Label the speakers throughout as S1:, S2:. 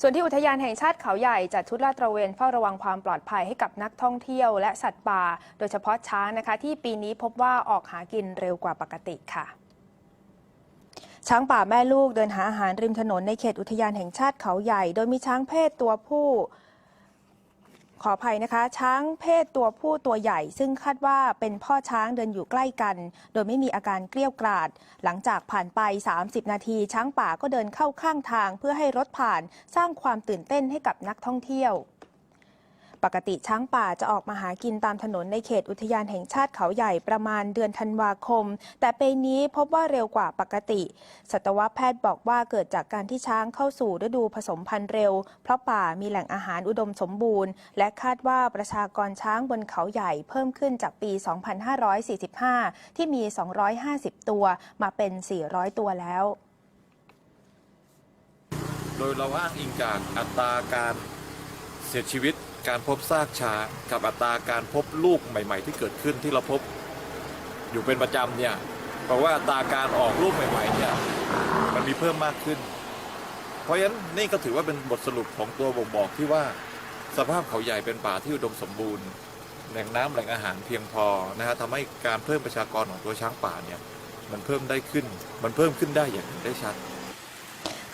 S1: ส่วนที่อุทยานแห่งชาติเขาใหญ่จัดชุดลาดตระเวนเฝ้าระวังความปลอดภัยให้กับนักท่องเที่ยวและสัตว์ป่า โดยเฉพาะช้างนะคะ ที่ปีนี้พบว่าออกหากินเร็วกว่าปกติค่ะช้างป่าแม่ลูกเดินหาอาหารริมถนนในเขตอุทยานแห่งชาติเขาใหญ่ โดยมีช้างเพศตัวผู้ ออภัยนะคะ ช้างเพศตัวผู้ตัวใหญ่ ซึ่งคาดว่าเป็นพ่อช้างเดินอยู่ใกล้กัน โดยไม่มีอาการเกลี้ยวกราด หลังจากผ่านไป 30 นาที ช้างป่าก็เดินเข้าข้างทางเพื่อให้รถผ่านสร้างความตื่นเต้นให้กับนักท่องเที่ยว ปกติช้างป่าจะออกมาหากินตามถนนในเขตอุทยานแห่งชาติเขาใหญ่ประมาณเดือนธันวาคม แต่ปีนี้พบว่าเร็วกว่าปกติ สัตวแพทย์บอกว่าเกิดจากการที่ช้างเข้าสู่ฤดูผสมพันธุ์เร็ว เพราะป่ามีแหล่งอาหารอุดมสมบูรณ์ และคาดว่าประชากรช้างบนเขาใหญ่เพิ่มขึ้นจากปี 2545 ที่มี 250 ตัวมาเป็น 400 ตัวแล้ว
S2: โดยเราอ้างอิงจากอัตราการเสียชีวิต การพบซากช้างกับอัตราการพบลูกใหม่ ๆ ที่เกิดขึ้นที่เราพบอยู่เป็นประจำเนี่ยเพราะว่าอัตราการออกลูกใหม่ ๆ เนี่ยมันมีเพิ่มมากขึ้น เพราะฉะนั้นนี่ก็ถือว่าเป็นบทสรุปของตัวบ่งบอกที่ว่าสภาพเขาใหญ่เป็นป่าที่อุดมสมบูรณ์แหล่งน้ำแหล่งอาหารเพียงพอนะฮะทำให้การเพิ่มประชากรของตัวช้างป่าเนี่ยมันเพิ่มได้ขึ้น มันเพิ่มขึ้นได้อย่างเห็นได้ชัด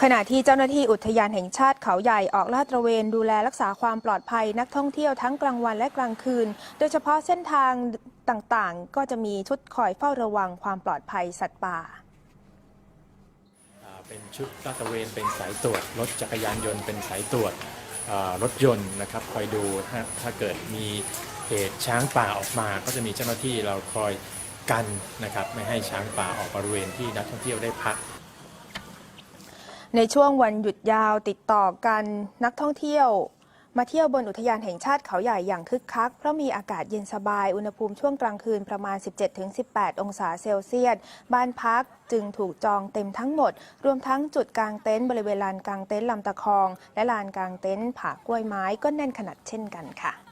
S1: ขณะที่เจ้าหน้าที่อุทยานแห่งชาติเขาใหญ่ออกลาดตระเวนดูแลรักษาความปลอดภัยนักท่องเที่ยวทั้งกลางวันและกลางคืน โดยเฉพาะเส้นทางต่างๆ ก็จะมีชุดคอยเฝ้าระวังความปลอดภัยสัตว์ป่า
S3: เป็นชุดลาดตระเวนเป็นสายตรวจรถจักรยานยนต์เป็นสายตรวจรถยนต์นะครับคอยดูถ้าถ้าเกิดมีเหตุช้างป่าออกมา ก็จะมีเจ้าหน้าที่เราคอยกันนะครับไม่ให้ช้างป่าออกบริเวณที่นักท่องเที่ยวได้พัก
S1: ในช่วงวันหยุดยาวติดต่อกันนักท่องเที่ยว มาเที่ยวบนอุทยานแห่งชาติเขาใหญ่อย่างคึกคัก เพราะมีอากาศเย็นสบายอุณหภูมิช่วงกลางคืนประมาณ 17-18 องศาเซลเซียส บ้านพักจึงถูกจองเต็มทั้งหมด รวมทั้งจุดกางเต็นท์บริเวณลานกางเต็นท์ลำตะคอง และลานกางเต็นท์ผากล้วยไม้ก็แน่นขนาดเช่นกันค่ะ